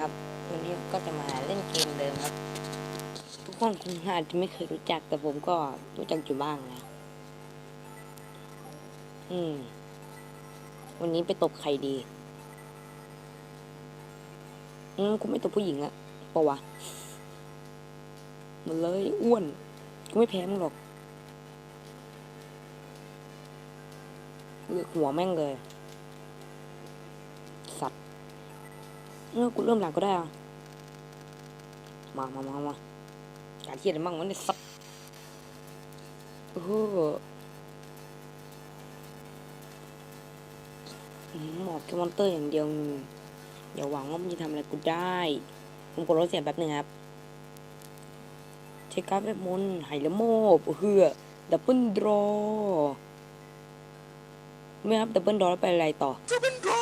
ครับ วันนี้ก็จะมาเล่นเกมเดิมครับ ทุกคนคงอาจจะไม่เคยรู้จักแต่ผมก็รู้จักอยู่บ้างนะ อืม วันนี้ไปตบใครดี อืมกูไม่ตบผู้หญิงอะปะวะมันเลยอ้วนกูไม่แพ้มึงหรอกเลือกหัวแม่งเลย เออกูเริ่มหลังก็ได้อะมามามามาการเทียดมั่งวันนี้สัตว์เออหมอบแค่มอนเตอร์อย่างเดียวอย่าหวังว่ามันจะทำอะไรกูได้ ผมกดลดเสียงแป๊บหนึงครับเช็คการ์ดเวทมนต์ไหละโมบเฮือดับเบิลดรอไม่ครับดับเบิลดรอแล้วไปอะไรต่อจะเป็นรอ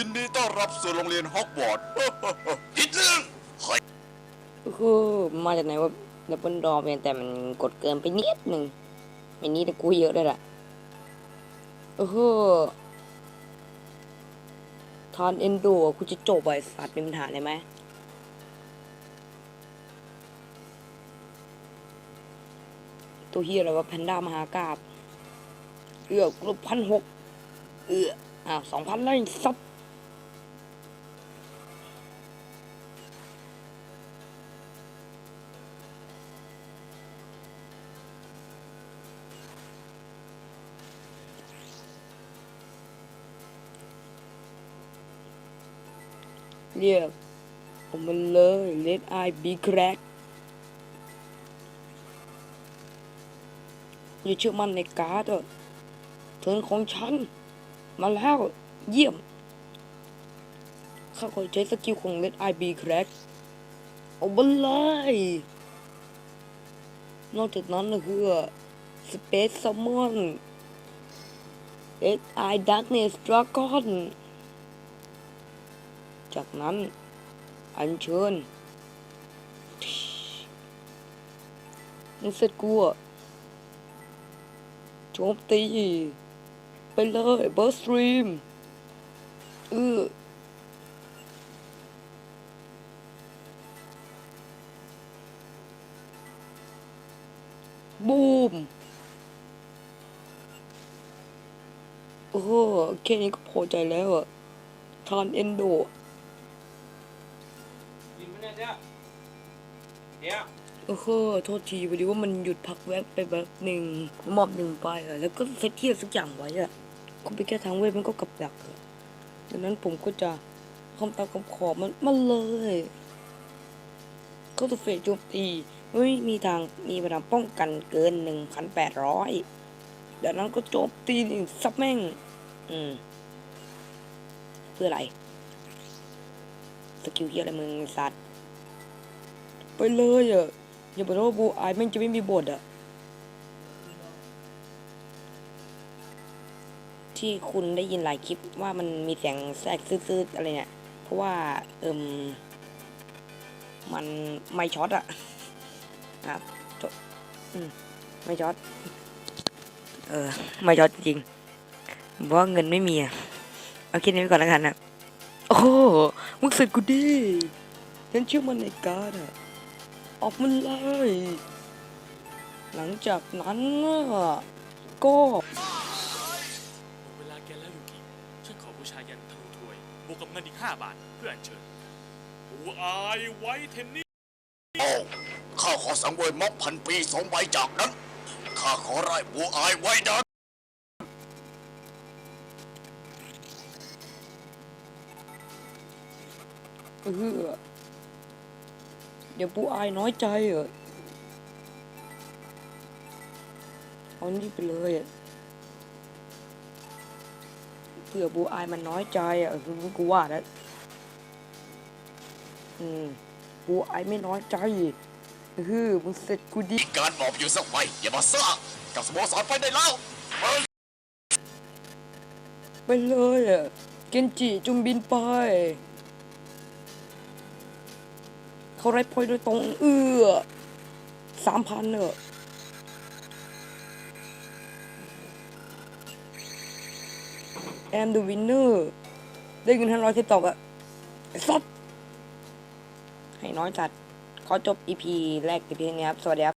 ยินดีต้อนรับสู่โรงเรียนฮอกวอตส์ผิดเรื่องคือมาจากไหนว่าดับเบิลดอเพียงแต่มันกดเกินไปนิดหนึ่งไม่นี้แต่กูเยอะด้วยแหละเออทานเอนโดกูจะจบไอ้สัตว์เป็นปัญหาเลยไหมตัวเฮียอะไรวะแพนด้ามหากราบเอือกลบพันหกเอืออ้าวสองพันไล่ซับ เรียกผมมันเลย let I be crack อยู่เชื่อมั่นในการ์ดอะเทินของฉัน มาแล้วเยี่ยม ข้าขอใช้สกิลของ let I be crack เอาไปเลยนอกจากนั้นก็คือ Space Summon let I Darkness Dragon จากนั้น อัญเชิญมึงเสร็จกูอะโจมตีไปเลยเบอร์สตรีมเออบูม โอ้โหแค่นี้ก็พอใจแล้วอะทานเอนโด เนี่ยเดี๋ยวเดี๋ยวโอ้โหโทษทีพอดีว่ามันหยุดพักแวบไปแบบหนึ่งมอบหนึ่งไปอะแล้วก็เซตเทียบสักอย่างไว้อะคุณไปแค่ทางเวทมันก็กลับดักดังนั้นผมก็จะทำตามคำขอมันมาเลยเข้าตัวเฟสโจมตีไม่มีทางมีพลังป้องกันเกินหนึ่งพันแปดร้อยดังนั้นก็โจมตีหนึ่งซับแม่ง อืม เพื่ออะไร สกิลเฮียอะไรมึงไอ้สัตว์ ไปเลยอะอย่าบอกว่าบูอายแม่งจะไม่มีบทอะ ที่คุณได้ยินหลายคลิปว่ามันมีเสียงแทรกซื่อๆอะไรเนี่ยเพราะว่าเอิมมันไม่ช็อตอะครับจบอืมไม่ช็อตเออไม่ช็อตจริงเพราะเงินไม่มีอะเอาคิดนี้ไปก่อนแล้วกันนะโอ้หมึงสร็จกูดิฉันเชื่อมันในการดอะ ออกมาเลย หลังจากนั้นน่ะก็เวลาแกแล้วยูกิฉันขอบูชายันธนูถวยบวกกับเงินอีก5บาทเพื่ออัญเชิญบูอายไว้เทนนี่โอ้ข้าขอสังเวยม็อบพันปีสองใบจากนั้น ข้าขอไล่บัวอายไว้ดันเออ เดี๋ยวปูอายน้อยใจเหรอเอานี่ไปเลยอะเผื่อปูอายมันน้อยใจอะคือกูว่าแล้วอืมปูอายไม่น้อยใจเออมึงเสร็จกูดีมีการบอกอยู่สักใบอย่ามาซ่ากับสโมสรไปได้แล้วเฮ้ยไปเลยอะเกนจิจุงบินไป เขาไรพอยโดยตรงเอื้อสามพันเนอะแอมดูวินเนอร์ได้เงินห้าร้อยสิบตอกอะสุดให้น้อยจัด ขอจบ EP แรกแต่เพียงนี้ครับ สวัสดีครับ